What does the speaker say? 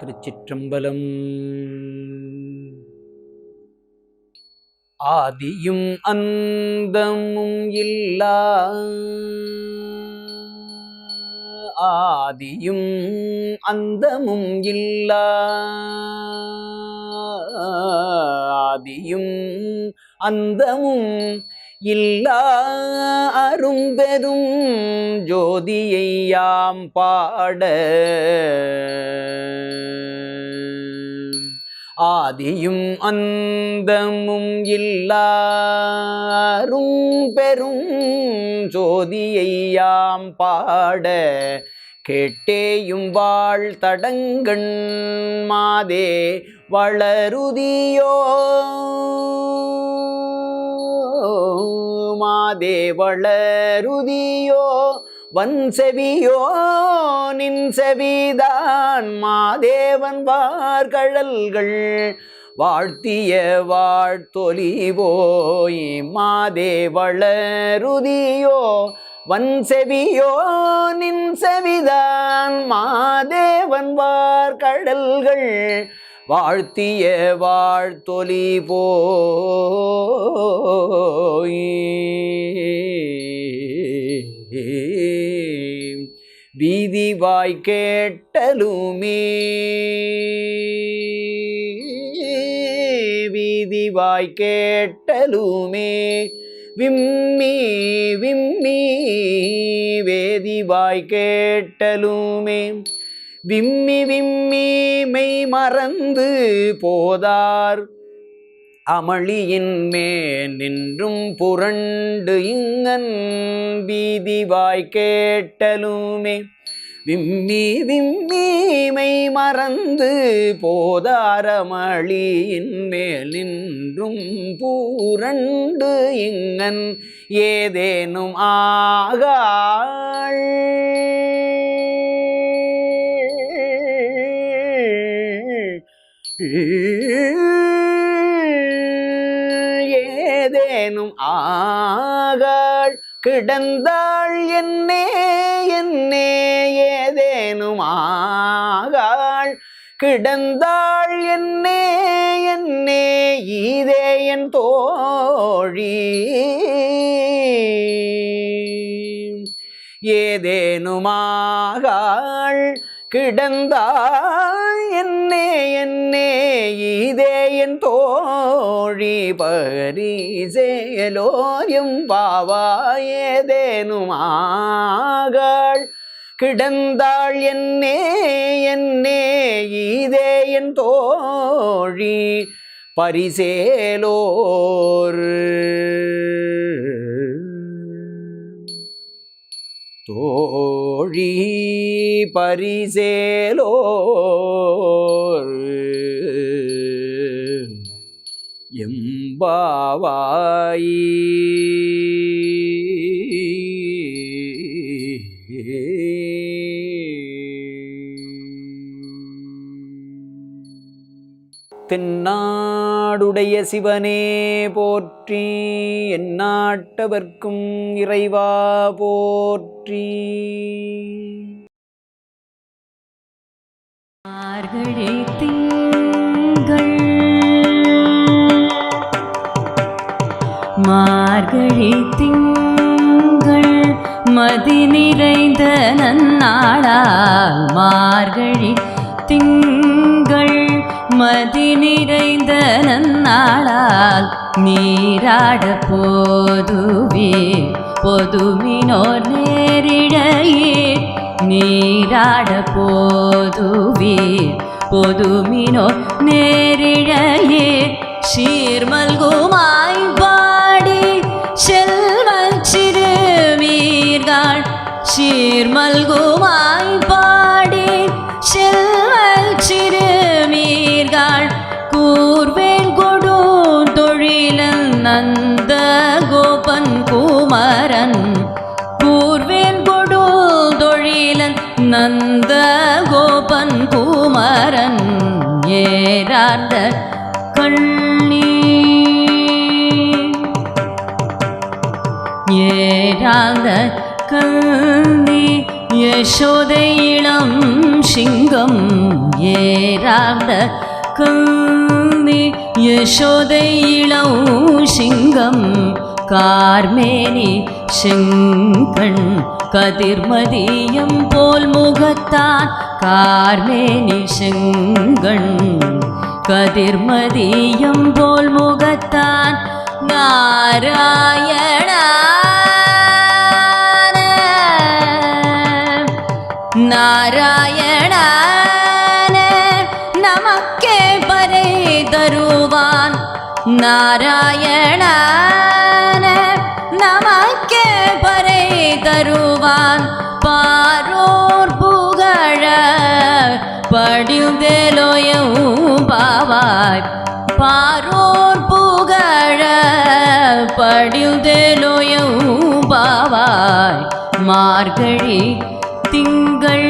திருச்சிற்றம்பலம். ஆதியும் அந்தமும் இல்லா. ஆதியும் அந்தமும் இல்லா. ஆதியும் அந்தமும் இல்லா அரும்பெரும் ஜோதியை யாம் பாட. ஆதியும் அந்தமும் இல்லாரும் பெரும் ஜோதியை யாம் பாட. கேட்டேயும் வாழ் தடங்கண் மாதே வளருதியோ மாதேவளருதியோ? வன்செவியோ? வன் நின் செவிதான் மாதேவன் வார்கழல்கள் வாழ்த்திய வாழ்த்தொலிவோய் மாதேவளருதியோ வன்செவியோ? வன் செவியோ நின் செவிதான் மாதேவன் வார்கடல்கள் வாழ்த்திய வாழ்த்தொலி போய் வீதி வாய் கேட்டலுமே. வீதி வாய் கேட்டலுமே. விம்மி விம்மி வேதி வாய் கேட்டலுமே. விம்மி விம்மி மெய் மறந்து போதார். அமளியின் மேல் நின்றும் புரண்டு இங்கன் வீதி வாய் கேட்டலுமே. விம்மி விம்மி மெய் மறந்து போதாரமளியின் மேல் நின்றும் பூரண்டு இங்கன் ஏதேனும் ஆகாள். ஏதேனும் ஆகாள் கிடந்தாள் என்னே என்னே ஏதேனும் ஆகாள் கிடந்தாள் என்னே என்னே இதே என் தோழி. ஏதேனுமாகாள் கிடந்தாய். என்னே என்னே இதே என் தோழி பரிசேலோரியம் பாவாயேதேனுமாகள் கிடந்தாள் என்னே என்னே இதே என் தோழி பரிசேலோர். தோழி பரிசேலோ எம்பாவாயி. தென்னாடுடைய சிவனே போற்றி. எந்நாட்டவர்க்கும் இறைவா போற்றி. மார்கழி திங்கள். மார்கழி திங்கள் மதி நிறைந்த நன்னாளால். மார்கழி திங்கள் உமதி நிறைந்த நன்னாளால் நீராட போதுவே. பொதுமினோர் நேரிடையே நீராட போதுவே. பொதுமினோர் நேரிழையே சீர்மல்குமாய் ஏறார்ந்த கண்ணி ஏறாந்த கண்ணி யசோதை இளம் சிங்கம். ஏறாந்த கண்ணி யசோதை இளம் சிங்கம். கார்மேனி செங்கண் கதிர்மதியம் போல் முகத்தான் கார்மேனி செங்கண். கதிர்மதியம் போல் முகத்தான் நாராயண நாராயண நமக்கே பறை தருவான். நாராயண நமக்கே பறை தருவான். படிந்தேலோயும் பாவாய் பாரோர் புகழ படிந்தேலோயும் பாவாய் மார்கழி திங்கள்